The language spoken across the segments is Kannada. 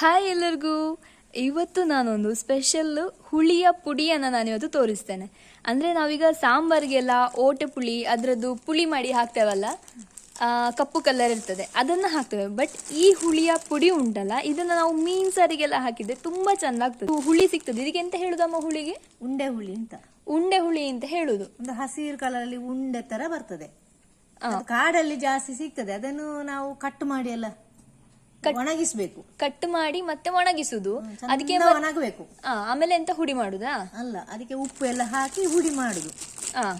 ಹಾಯ್ ಎಲ್ಲರಿಗೂ. ಇವತ್ತು ನಾನೊಂದು ಸ್ಪೆಷಲ್ ಹುಳಿಯ ಪುಡಿಯನ್ನು ನಾನು ಇವತ್ತು ತೋರಿಸ್ತೇನೆ. ಅಂದರೆ ನಾವೀಗ ಸಾಂಬಾರಿಗೆಲ್ಲ ಓಟೆ ಪುಳಿ ಅದರದ್ದು ಪುಳಿ ಮಾಡಿ ಹಾಕ್ತೇವಲ್ಲ ಆ, ಕಪ್ಪು ಕಲರ್ ಇರ್ತದೆ ಅದನ್ನು ಹಾಕ್ತೇವೆ. ಬಟ್ ಈ ಹುಳಿಯ ಪುಡಿ ಉಂಟಲ್ಲ ಇದನ್ನು ನಾವು ಮೀನ್ ಸಾರಿಗೆಲ್ಲ ಹಾಕಿದ್ರೆ ತುಂಬ ಚೆನ್ನಾಗ್ತದೆ ಹುಳಿ ಸಿಗ್ತದೆ. ಇದಕ್ಕೆ ಎಂತ ಹೇಳುದಮ್ಮ ಹುಳಿಗೆ? ಉಂಡೆ ಹುಳಿ ಅಂತ. ಉಂಡೆ ಹುಳಿ ಅಂತ ಹೇಳುದು. ಒಂದು ಹಸಿರು ಕಲರ್ ಅಲ್ಲಿ ಉಂಡೆ ತರ ಬರ್ತದೆ. ಕಾಡಲ್ಲಿ ಜಾಸ್ತಿ ಸಿಗ್ತದೆ. ಅದನ್ನು ನಾವು ಕಟ್ ಮಾಡಿ ಎಲ್ಲ ಒಣಗಿಸ್ಬೇಕು. ಕಟ್ ಮಾಡಿ ಮತ್ತೆ ಒಣಗಿಸುದು. ಅದಕ್ಕೆ ಒಣಗಬೇಕು. ಆಮೇಲೆ ಎಂತ ಹುಡಿ ಮಾಡುದಾ? ಅಲ್ಲ ಅದಕ್ಕೆ ಉಪ್ಪು ಎಲ್ಲ ಹಾಕಿ ಹುಡಿ ಮಾಡುದು. ಆ.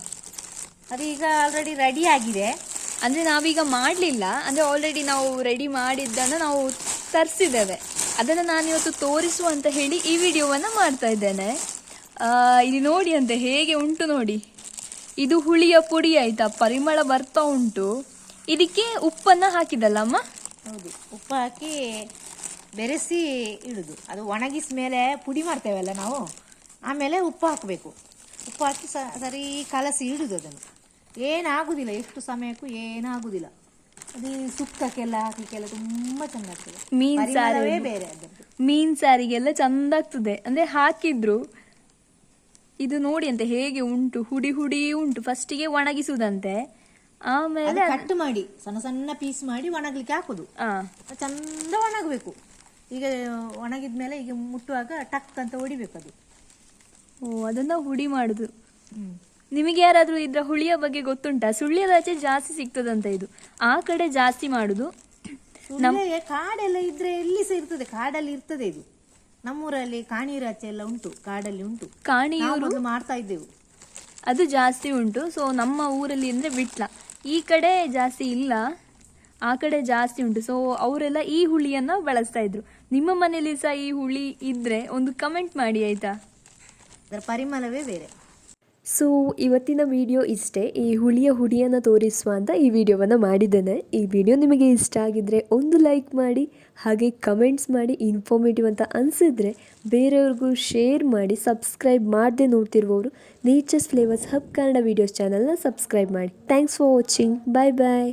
ಅದೀಗ ಆಲ್ರೆಡಿ ರೆಡಿ ಆಗಿದೆ. ಅಂದ್ರೆ ನಾವೀಗ ಮಾಡಲಿಲ್ಲ. ಅಂದ್ರೆ ಆಲ್ರೆಡಿ ನಾವು ರೆಡಿ ಮಾಡಿದ್ದನ್ನು ನಾವು ತರಿಸಿದ್ದೇವೆ. ಅದನ್ನು ನಾನಿವತ್ತು ತೋರಿಸುವ ಅಂತ ಹೇಳಿ ಈ ವಿಡಿಯೋವನ್ನು ಮಾಡ್ತಾ ಇದ್ದೇನೆ. ಇಲ್ಲಿ ನೋಡಿ ಅಂತ ಹೇಗೆ ಉಂಟು ನೋಡಿ. ಇದು ಹುಳಿಯ ಪುಡಿ ಆಯ್ತಾ? ಪರಿಮಳ ಬರ್ತಾ ಉಂಟು. ಇದಕ್ಕೆ ಉಪ್ಪನ್ನು ಹಾಕಿದಲ್ಲ ಅಮ್ಮ? ಹೌದು. ಉಪ್ಪು ಹಾಕಿ ಬೆರೆಸಿ ಇಡುದು. ಅದು ಒಣಗಿಸ ಮೇಲೆ ಪುಡಿ ಮಾಡ್ತೇವಲ್ಲ ನಾವು ಆಮೇಲೆ ಉಪ್ಪು ಹಾಕಬೇಕು. ಉಪ್ಪು ಹಾಕಿ ಸ- ಸರಿ ಕಲಸಿ ಇಡುದು ಅದನ್ನು. ಏನಾಗುದಿಲ್ಲ ಎಷ್ಟು ಸಮಯಕ್ಕೂ ಏನಾಗುದಿಲ್ಲ. ಅದು ಸುಕ್ಕಕ್ಕೆಲ್ಲ ಹಾಕ್ಲಿಕ್ಕೆಲ್ಲ ತುಂಬಾ ಚೆನ್ನಾಗ್ತದೆ. ಮೀನ್ ಸಾರೇ ಬೇರೆ ಅದರದ್ದು. ಮೀನ್ ಸಾರಿಗೆಲ್ಲ ಚಂದ ಆಗ್ತದೆ ಅಂದರೆ ಹಾಕಿದ್ರು ಇದು ನೋಡಿ ಅಂತ ಹೇಗೆ ಉಂಟು ಹುಡಿ ಹುಡಿ ಉಂಟು. ಫಸ್ಟಿಗೆ ಒಣಗಿಸುವುದಂತೆ ಆಮೇಲೆ ಕಟ್ ಮಾಡಿ ಸಣ್ಣ ಸಣ್ಣ ಪೀಸ್ ಮಾಡಿ ಒಣಗ್ಲಿಕ್ಕೆ ಹಾಕುದು. ಆ. ಚಂದ ಒಣಗಬೇಕು. ಈಗ ಒಣಗಿದ್ಮೇಲೆ ಈಗ ಮುಟ್ಟುವಾಗ ಟಕ್ ಅಂತ ಹೊಡಿಬೇಕು ಅದು. ಓ ಅದನ್ನ ಹುಡಿ ಮಾಡುದು. ನಿಮಗೆ ಯಾರಾದ್ರೂ ಇದ್ರ ಹುಳಿಯ ಬಗ್ಗೆ ಗೊತ್ತುಂಟಾ? ಸುಳ್ಯದಾಚೆ ಜಾಸ್ತಿ ಸಿಗ್ತದಂತ ಇದು. ಆ ಕಡೆ ಜಾಸ್ತಿ ಮಾಡುದು. ನಮಗೆ ಕಾಡೆಲ್ಲ ಇದ್ರೆ ಎಲ್ಲಿ ಸಹ ಇರ್ತದೆ ಕಾಡಲ್ಲಿ ಇರ್ತದೆ ಇದು. ನಮ್ಮೂರಲ್ಲಿ ಕಾಣಿಯೂರಾಚೆ ಎಲ್ಲ ಉಂಟು ಕಾಡಲ್ಲಿ ಉಂಟು. ಕಾಣಿಯೂರು? ಮಾಡ್ತಾ ಇದ್ದೆವು. ಅದು ಜಾಸ್ತಿ ಉಂಟು. ಸೊ ನಮ್ಮ ಊರಲ್ಲಿ ಅಂದರೆ ಬಿಟ್ಲ ಈ ಕಡೆ ಜಾಸ್ತಿ ಇಲ್ಲ. ಆ ಕಡೆ ಜಾಸ್ತಿ ಉಂಟು. ಸೊ ಅವರೆಲ್ಲ ಈ ಹುಳಿಯನ್ನು ಬಳಸ್ತಾ ಇದ್ರು. ನಿಮ್ಮ ಮನೇಲಿ ಸಹ ಈ ಹುಳಿ ಇದ್ರೆ ಒಂದು ಕಮೆಂಟ್ ಮಾಡಿ ಆಯ್ತಾ? ಅದರ ಪರಿಮಳವೇ ಬೇರೆ. ಸೊ ಇವತ್ತಿನ ವಿಡಿಯೋ ಇಷ್ಟೇ. ಈ ಹುಳಿಯ ಹುಡಿಯನ್ನು ತೋರಿಸುವ ಅಂತ ಈ ವಿಡಿಯೋವನ್ನು ಮಾಡಿದ್ದೇನೆ. ಈ ವಿಡಿಯೋ ನಿಮಗೆ ಇಷ್ಟ ಆಗಿದ್ದರೆ ಒಂದು ಲೈಕ್ ಮಾಡಿ, ಹಾಗೆ ಕಮೆಂಟ್ಸ್ ಮಾಡಿ ಇನ್ಫಾರ್ಮೇಟಿವ್ ಅಂತ ಅನಿಸಿದ್ರೆ ಬೇರೆಯವ್ರಿಗೂ ಶೇರ್ ಮಾಡಿ ಸಬ್ಸ್ಕ್ರೈಬ್ ಮಾಡದೆ ನೋಡ್ತಿರುವವರು. Nature's flavours hub Kannada videos ಚಾನಲ್ನ ಸಬ್ಸ್ಕ್ರೈಬ್ ಮಾಡಿ. Thanks for watching bye bye